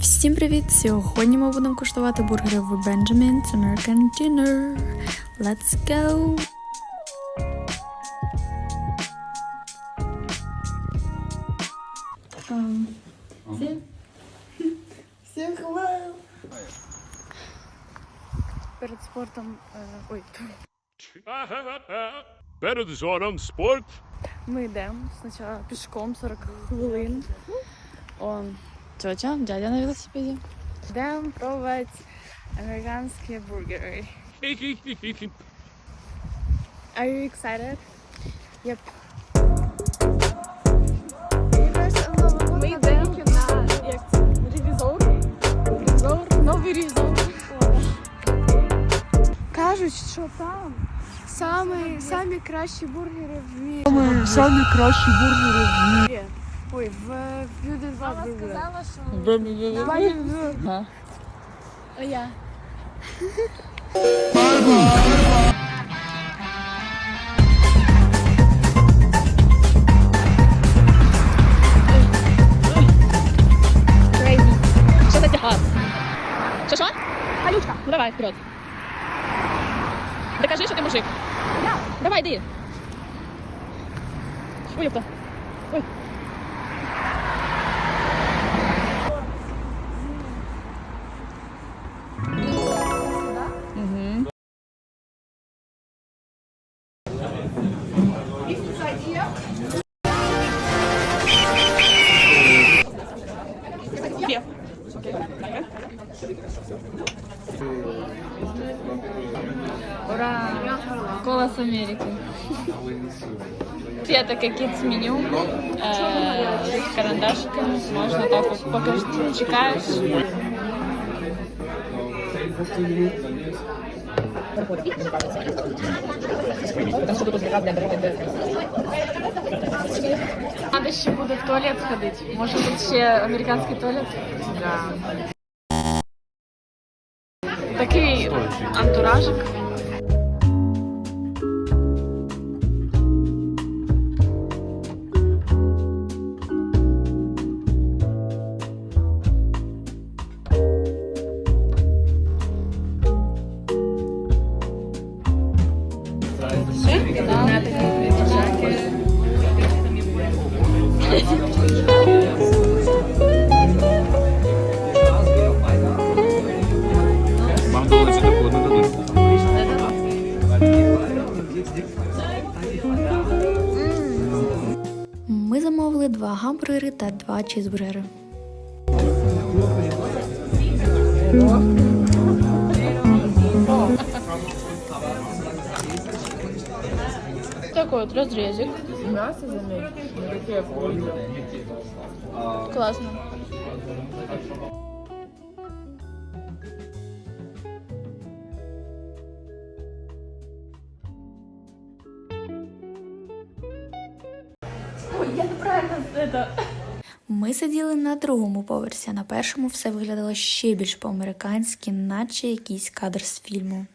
Всім привіт! Сьогодні ми будемо куштувати бургери в Benjamin's American Dinner. Let's go! Um, всім Всем hello! перед спортом. е, ой, Перед зором спорт. ми йдемо спочатку пішком 40 хвилин. Он тетя, дядя на велосипеді. Йдемо пробувати американські бургери. Are you excited? Yep. Ми йдемо на як це? Ревізор. Ревізор. Новий ревізор. Кажуть, що там самі, самі кращі бургери в мірі. Самі кращі бургери в мірі. Ой, в Beauty 2 бургери. сказала, що... А я. Що за тягар? Що що? Галючка, ну давай, вперед. Докажи, що ти мужик. Давай, йди. Ой, ёпта. Ой. Ура! Голос Америки. Я какие-то кит меню э, с карандашиками. Можно так вот пока чекаешь. Надо еще буду в туалет ходить? Может быть, все американский туалет? Да. Такий антуражик. Вам думаю, Не дадуть. Ми замовили два гамбургери та два чізбургери. Такой вот разрезик. Мясо заметь, не таке вкусне. Классно. Ми сиділи на другому поверсі, а на першому все виглядало ще більш по-американськи, наче якийсь кадр з фільму.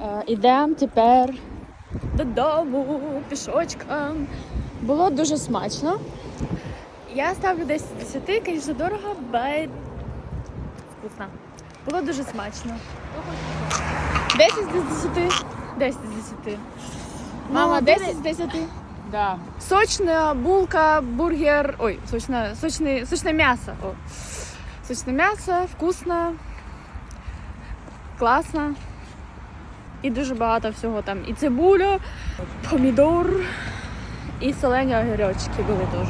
Е, Ідемо тепер додому пішочком. Було дуже смачно. Я ставлю 10 з 10, звісно, дорого, бай вкусно. Було дуже смачно. 10 з 10. 10 з 10. Мама, 10 з 10. Да. Сочная булка, бургер. Ой, сочное, сочный, сочное мясо. О. Сочное мясо, вкусно, класно. І дуже багато всього там. І цибуля, помідор, і солені огірочки були теж.